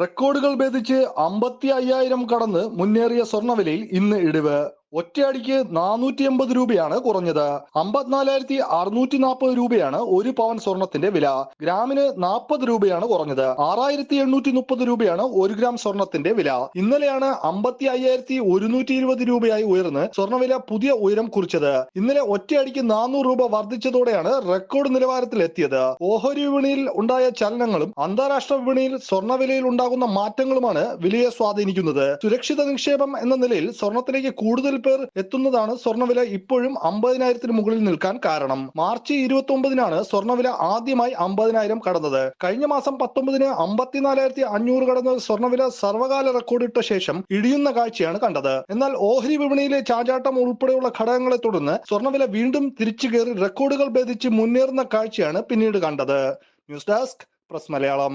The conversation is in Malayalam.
റെക്കോർഡുകൾ ഭേദിച്ച് അമ്പത്തി അയ്യായിരം കടന്ന് മുന്നേറിയ സ്വർണവിലയിൽ ഇന്ന് ഇടിവ്. ഒറ്റയടിക്ക് നാനൂറ്റി എൺപത് രൂപയാണ് കുറഞ്ഞത്. അമ്പത്തിനാലായിരത്തി അറുന്നൂറ്റി നാൽപ്പത് രൂപയാണ് ഒരു പവൻ സ്വർണത്തിന്റെ വില. ഗ്രാമിന് നാൽപ്പത് രൂപയാണ് കുറഞ്ഞത്. ആറായിരത്തി എണ്ണൂറ്റി മുപ്പത് രൂപയാണ് ഒരു ഗ്രാം സ്വർണത്തിന്റെ വില. ഇന്നലെയാണ് അമ്പത്തി അയ്യായിരത്തി ഒരുന്നൂറ്റി ഇരുപത് രൂപയായി ഉയർന്ന് സ്വർണവില പുതിയ ഉയരം കുറിച്ചത്. ഇന്നലെ ഒറ്റയടിക്ക് നാനൂറ് രൂപ വർദ്ധിച്ചതോടെയാണ് റെക്കോർഡ് നിലവാരത്തിലെത്തിയത്. ഓഹരി വിപണിയിൽ ഉണ്ടായ ചലനങ്ങളും അന്താരാഷ്ട്ര വിപണിയിൽ സ്വർണവിലയിൽ ഉണ്ടാകുന്ന മാറ്റങ്ങളുമാണ് വിലയെ സ്വാധീനിക്കുന്നത്. സുരക്ഷിത നിക്ഷേപം എന്ന നിലയിൽ സ്വർണത്തിലേക്ക് കൂടുതൽ പേർ എത്തുന്നതാണ് സ്വർണവില ഇപ്പോഴും അമ്പതിനായിരത്തിന് മുകളിൽ നിൽക്കാൻ കാരണം. മാർച്ച് ഇരുപത്തി ഒമ്പതിനാണ് സ്വർണവില ആദ്യമായി അമ്പതിനായിരം കടന്നത്. കഴിഞ്ഞ മാസം പത്തൊമ്പതിന് അമ്പത്തിനാലായിരത്തി അഞ്ഞൂറ് കടന്ന സ്വർണവില സർവകാല റെക്കോർഡിട്ട ശേഷം ഇടിയുന്ന കാഴ്ചയാണ് കണ്ടത്. എന്നാൽ ഓഹരി വിപണിയിലെ ചാചാട്ടം ഉൾപ്പെടെയുള്ള ഘടകങ്ങളെ തുടർന്ന് സ്വർണവില വീണ്ടും തിരിച്ചു കയറി റെക്കോർഡുകൾ ഭേദിച്ച് മുന്നേറുന്ന കാഴ്ചയാണ് പിന്നീട് കണ്ടത്. News desk press Malayalam.